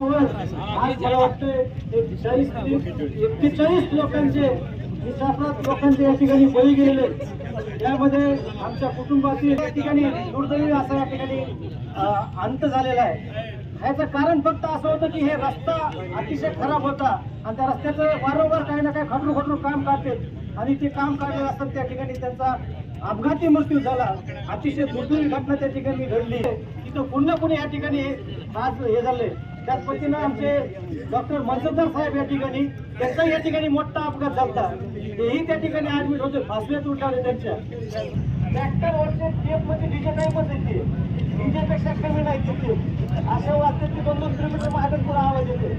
आज मला वाटतं एकचाळीस एक्केचाळीस लोकांचे निशाप्रत लोकांचे या ठिकाणी बळी गेलेले यामध्ये आमच्या कुटुंबातील या ठिकाणी दुर्दैवी असा या ठिकाणी अंत झालेला आहे. ह्याचं कारण फक्त असं होतं की हे रस्ता अतिशय खराब होता आणि त्या रस्त्याचं वारंवार काही ना काही खटरू खटरू काम काढते. आणि ते काम काढलेलं असतात त्या ठिकाणी त्यांचा अपघाती मृत्यू झाला. अतिशय दुर्दैवी घटना त्या ठिकाणी घडली. तिथं पुन्हा पुणे या ठिकाणी आज हे झाले त्याच पद्धतीनं आमचे डॉक्टर मनसबदार साहेब या ठिकाणी त्यांचा या ठिकाणी मोठा अपघात झाला तेही त्या ठिकाणी ऍडमिट होते फासल्यात उठाले त्यांच्या. ट्रॅक्टरवरचे टेपमध्ये डीजे नाही बसायचे डीजे पेक्षा कमी नाही तिथे. अशा वाटते ते दोन दोन किलोमीटर मागून पुढे आवाज येते.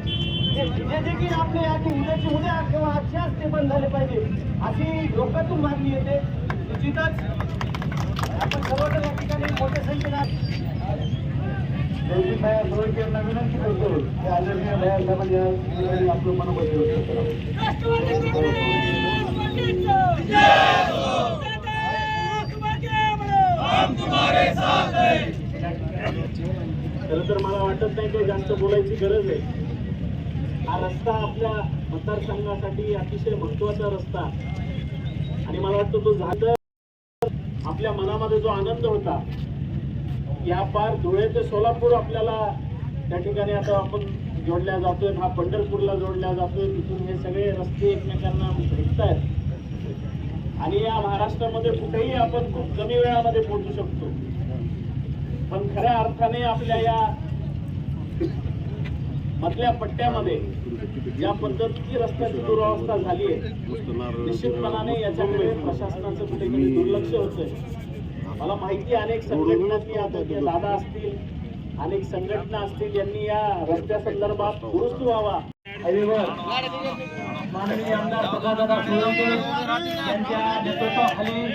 ते देखील आपले आधी उद्याची उद्या किंवा आजच्याच ते बंद झाले पाहिजे. अशी लोकांतून मागणी येते. निश्चितच आपण सर्वजण या ठिकाणी मोठ्या संख्येने जयदीप भाई सोळंकेंना विनंती करतो की आदरणीय भैया साहेबांनी आपलं मनोबल खरं तर मला वाटत नाही काही जास्त बोलायची गरज आहे. हा रस्ता आपल्या मतदारसंघासाठी अतिशय महत्त्वाचा रस्ता. आणि मला वाटतं तो झाला आपल्या मनामध्ये जो आनंद होता या पार धुळे ते सोलापूर आपल्याला त्या ठिकाणी आता आपण जोडल्या जातोय हा पंढरपूरला जोडल्या जातोय. तिथून हे सगळे रस्ते एकमेकांना भेटत आहेत आणि या महाराष्ट्रामध्ये कुठेही आपण खूप कमी वेळामध्ये पोहोचू शकतो. पण खऱ्या अर्थाने आपल्या या मधल्या पट्ट्यामध्ये ज्या पद्धतीची रस्त्याची दुरावस्था झाली आहे निश्चितपणाने याच्याकडे प्रशासनाचं कुठेतरी दुर्लक्ष होतंय. मला माहिती अनेक संघटनांनी आता ते. दादा असतील अनेक संघटना असतील यांनी या रस्त्या संदर्भात दुरुस्त व्हावा. माननीय आमदार सदादादा सोळंके यांच्या नेतृत्वाखाली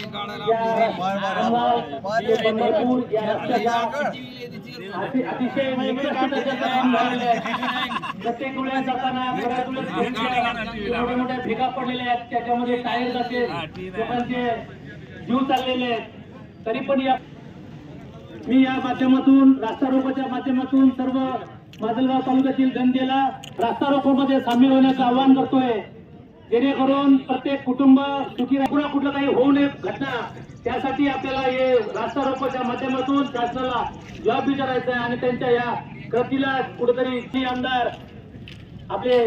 रास्ता रोको आहे या अतिशय प्रत्येक वेळेला जाताना बऱ्याच मोठ्या भेगा पडलेल्या आहेत त्याच्यामध्ये टायर जाते लोकांचे जीव चाललेले आहेत तरी पण या मी या माध्यमातून रास्ता रोकोच्या माध्यमातून सर्व माजलगाव तालुक्यातील जनतेला रास्ता रोकोमध्ये सामील होण्याचं आवाहन करतोय. जेणेकरून प्रत्येक कुटुंब सुखी कुणा कुठलं काही होऊ नये घटना त्यासाठी आपल्याला हे रास्ता रोकोच्या माध्यमातून शासनाला जॉब विचारायचा आहे आणि त्यांच्या या कृतीला कुठेतरी ती आमदार आपले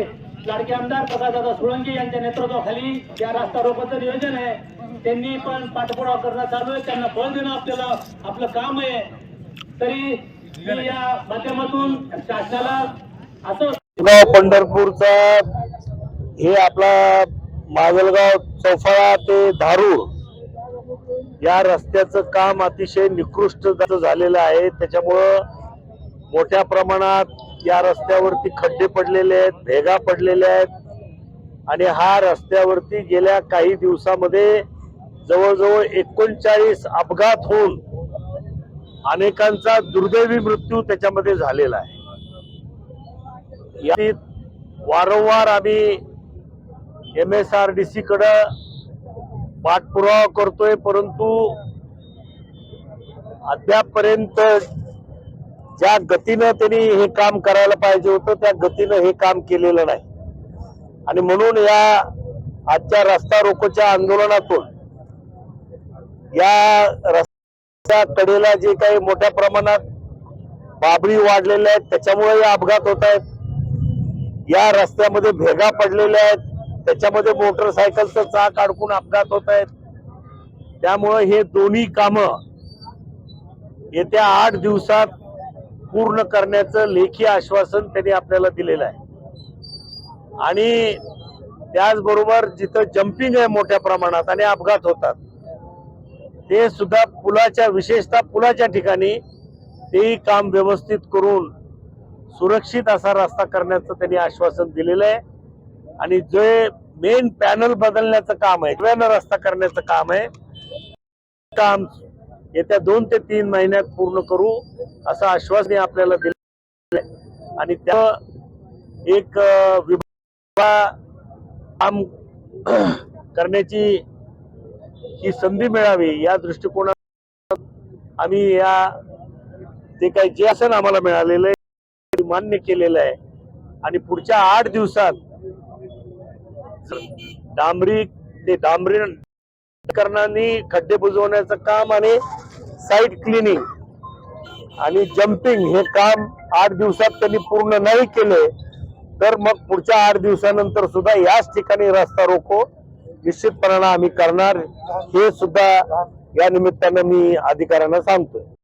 लाडके आमदार प्रकाशदादा सोळंकी यांच्या नेतृत्वाखाली या रास्ता रोकोचं नियोजन आहे. त्यांनी पण पाठपुरावा करणं चालू आहे. त्यांना बळ देणं आपल्याला आपलं काम आहे. तरी या माध्यमातून शासनाला असं पंढरपूरचा हे आपला माजलगाव चौफाळा ते धारूर या रस्त्याचं काम अतिशय निकृष्ट झालेलं आहे. त्याच्यामुळं मोठ्या प्रमाणात या रस्त्यावरती खड्डे पडलेले आहेत भेगा पडलेल्या आहेत. आणि हा रस्त्यावरती गेल्या काही दिवसामध्ये जवळजवळ एकोणचाळीस अपघात होऊन अनेकांचा दुर्दैवी मृत्यू त्याच्यामध्ये झालेला आहे. वारंवार आम्ही M S R D C कड पाठपुरावा करतोय परंतु अद्यापपर्यंत ज्या गतीनं त्यांनी हे काम करायला पाहिजे होतं त्या गतीनं हे काम केलेलं नाही. आणि म्हणून या आजच्या रस्ता रोकोच्या आंदोलनातून या रस्त्याच्या कडेला जे काही मोठ्या प्रमाणात बाबळी वाढलेल्या आहेत त्याच्यामुळे हे अपघात होत आहेत. या रस्त्यामध्ये भेगा पडलेल्या आहेत. त्याच्यामध्ये मोटरसायकलचं चाक अडकून अपघात होत आहेत. त्यामुळे हे दोन्ही कामं येत्या आठ दिवसात पूर्ण करण्याचं लेखी आश्वासन त्यांनी आपल्याला दिलेलं आहे. आणि त्याचबरोबर जिथं जम्पिंग आहे मोठ्या प्रमाणात आणि अपघात होतात ते सुद्धा पुलाच्या विशेषतः पुलाच्या ठिकाणी तेही काम व्यवस्थित करून सुरक्षित असा रस्ता करण्याचं त्यांनी आश्वासन दिलेलं आहे. आणि जे मेन पॅनल बदलण्याचं काम आहे नव्यानं रस्ता करण्याचं काम आहे काम येत्या दोन ते तीन महिन्यात पूर्ण करू असं आश्वासन आपल्याला दिलं आणि त्या एक विभाग काम करण्याची ही संधी मिळावी या दृष्टिकोनात आम्ही या ते काही जे असं आम्हाला मिळालेलं आहे मान्य केलेलं आहे. आणि पुढच्या आठ दिवसात डांबरी ते डांबरी करणारी खड्डे बुजवण्याचं काम आणि साईट क्लिनिंग आणि जम्पिंग हे काम आठ दिवसात त्यांनी पूर्ण नाही केले तर मग पुढच्या आठ दिवसानंतर सुद्धा याच ठिकाणी रस्ता रोको. निश्चितपणानं आम्ही करणार. हे सुद्धा या निमित्तानं मी अधिकाऱ्यांना सांगतोय.